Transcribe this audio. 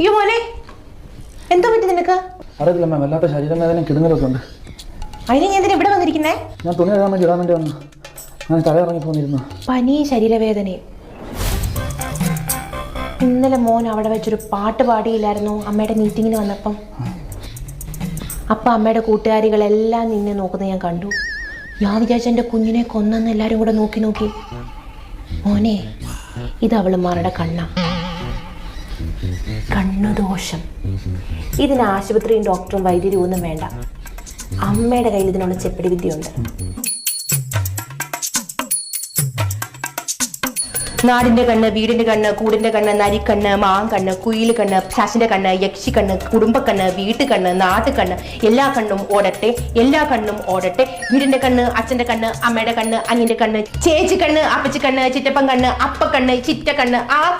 അയ്യോ മോനെ എന്തോ പറ്റി നിനക്ക്? അറിയത്തില്ല മാം വല്ലാത്ത ശരീരവേദനയും കിടുങ്ങലൊക്കെ ഉണ്ട്. അതിന് ഞാൻ എന്തിനാ ഇവിടെ വന്നിരിക്കുന്നേ? ഞാൻ തുണി എഴുതാൻ വേണ്ടി ഇടാൻ വേണ്ടി വന്നു. ഞാൻ തലയിറങ്ങി പോന്നിരുന്നു. പനിയും ശരീരവേദനയും. ഇന്നലെ മോൻ അവിടെ വെച്ചൊരു പാട്ട് പാടിയില്ലായിരുന്നു അമ്മയുടെ മീറ്റിങ്ങിന് വന്നപ്പം. അപ്പം അമ്മയുടെ കൂട്ടുകാരികളെല്ലാം നിന്നെ നോക്കുന്നത് ഞാൻ കണ്ടു. ഞാൻ വിചാരിച്ച എന്റെ കുഞ്ഞിനെ കൊന്നെന്ന് എല്ലാവരും കൂടെ നോക്കി നോക്കി. മോനെ ഇത് അവളുമാരുടെ കണ്ണ. കണ്ണുദോഷം. ഇതിന് ആശുപത്രിയും ഡോക്ടറും വൈദ്യരും ഒന്നും വേണ്ട. അമ്മയുടെ കയ്യിൽ ഇതിനുള്ള ചെപ്പടി വിദ്യയുണ്ട്. നാടിന്റെ കണ്ണ് വീടിന്റെ കണ്ണ് കൂടിന്റെ കണ്ണ് നരിക്കണ്ണ് മാങ്കണ്ണ് കുയിൽ കണ്ണ് ഫാഷിന്റെ കണ്ണ് യക്ഷിക്കണ്ണ് കുടുംബക്കണ്ണ് വീട്ടുകണ്ണ് നാട്ടുകണ്ണ് എല്ലാ കണ്ണും ഓടട്ടെ എല്ലാ കണ്ണും ഓടട്ടെ. വീടിന്റെ കണ്ണ് അച്ഛന്റെ കണ്ണ് അമ്മയുടെ കണ്ണ് അനിയന്റെ കണ്ണ് ചേച്ചി കണ്ണ് അപ്പച്ചി കണ്ണ് ചിറ്റപ്പൻ കണ്ണ് അപ്പ കണ്ണ് ചിറ്റ കണ്ണ് ആ